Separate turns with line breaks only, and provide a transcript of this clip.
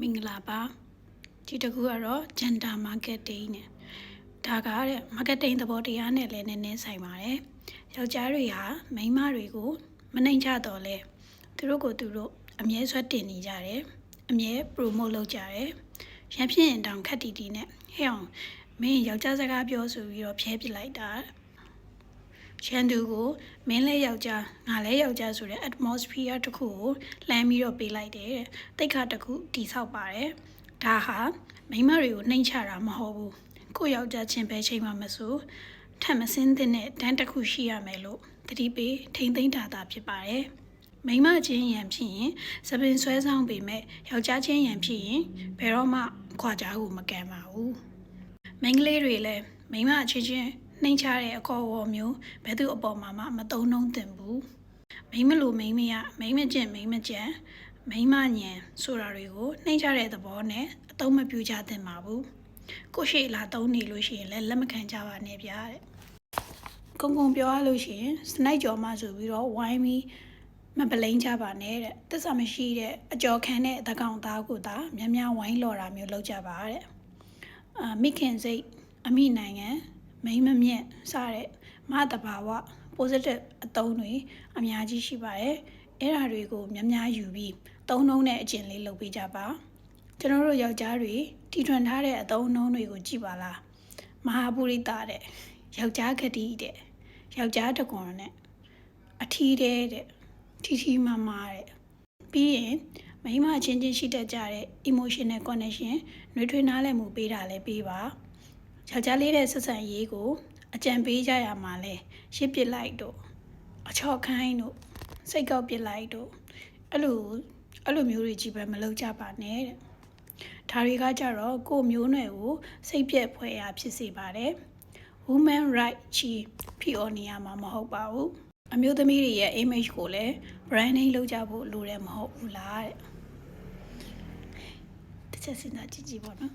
မင်္ဂလာပါဒီတစ်ခုကတော့ gender marketing နဲ့ဒါကတဲ့ marketing သဘောတရားနဲ့လည်းနည်းနည်းဆိုင်ပါတယ်ယောက်ျားတွေဟာမိန်းမတွေကို မနှိမ်ချတော့လဲသူတို့ကိုသူတို့အမြဲဆွတ်တင်နေကြတယ်အမြဲ promote လုပ်ကြတယ်ရန်ဖြစ်ရင်တောင်ခက်တီတီနဲ့ဟဲ့အောင်မင်းယောက်ျားစကားပြောဆိုပြီးတော့ဖျဲပစ်လိုက်တာ ရန်သူကိုမင်းလဲယောက်ျားငါလဲယောက်ျားဆိုတဲ့ atmosphere တစ်ခုကိုလှမ်းပြီးတော့ပေးလိုက်တယ်တဲ့တိတ်ခါတစ်ခုတိဆောက်ပါတယ်ဒါဟာမိန်းမတွေကိုနှိမ်ချတာမဟုတ်ဘူးကိုယ့်ယောက်ျားချင်းပဲချိန်မှမဆိုထပ်မစင်းတဲ့နဲ့တန်းတစ်ခုရှိရမယ်လို့တတိပေးထိမ့်သိမ့်တာတာဖြစ်ပါတယ်မိန်းမချင်းရံဖြစ်ရင်သပင်ဆွဲဆောင်ပေမဲ့ယောက်ျားချင်းရံဖြစ်ရင်ဘယ်တော့မှခွာကြကိုမကန်ပါဘူးမိန်းကလေးတွေလည်းမိန်းမချင်းချင်း နှိမ်ချတဲ့အခေါ်အဝေါ်မျိုးဘယ်သူအပေါ်မှာမှမသုံးနှုံးသင့်ဘူးမိန်းမလို့မိန်းမရမိန်းမကျင့်မိန်းမကျန်မိန်းမညံဆိုတာတွေကိုနှိမ်ချတဲ့သဘောနဲ့အသုံးမပြုကြသင့်ပါဘူးကိုရှိလာသုံးနေလို့ရှိရင်လည်းလက်မခံကြပါနဲ့ဗျာတဲ့ကုံကုံပြောရလို့ရှိရင်စနိုက်ကြော်မှဆိုပြီးတော့ဝိုင်းပြီးမပလိန်ကြပါနဲ့တဲ့တစ္ဆာမရှိတဲ့အကြော်ခံတဲ့သကောင်သားကိုသာများများဝိုင်းလော်တာမျိုးလုပ်ကြပါတဲ့အာမိခင်စိတ်အမိနိုင်ငံ မိမ့်မမြင့်စတဲ့မတဘာဝ positive အသုံးတွေအများကြီးရှိပါတယ်အဲ့ဓာတွေကိုများများယူပြီးသုံးနှုံးတဲ့အကျင့်လေးလုပ်ပေးကြပါကျွန်တော်တို့ယောက်ျားတွေတီထွင်ထားတဲ့အသုံးနှုံးတွေကိုကြည့်ပါလားမဟာပုရိသတဲ့ယောက်ျားဂတိတဲ့ယောက်ျားတကွန်နဲ့အထီးတဲ့တဲ့ထီထီမမတဲ့ပြီးရင်မိန်းမချင်းချင်းရှိတတ်ကြတဲ့ emotional connection နှွေးထွေးနားလည်မှုပေးတာလည်းပေးပါ ယောက်ျားလေးတဲ့ဆက်ဆံရေးကို အကြံပေးကြရမှာလဲရှစ်ပစ်လိုက်တို့အချော့ခိုင်းတို့စိတ်ကောက်ပစ်လိုက်တို့အဲ့လိုအဲ့လိုမျိုးတွေကြီးပဲမလုပ်ကြပါနဲ့တဲ့ဒါတွေကကြတော့ကိုယ်မျိုးနွယ်ကိုစိတ်ပြက်ဖွယ်ရာဖြစ်စေပါတယ် woman right ချီဖြစ်ော်နေရမှာမဟုတ်ပါဘူးအမျိုးသမီးတွေရဲ့ image ကိုလည်း branding လုပ်ကြဖို့လိုတယ်မဟုတ်ဘူးလားတဲ့တစ်ချက်စဉ်းစားကြည့်ကြည့်ပါနော်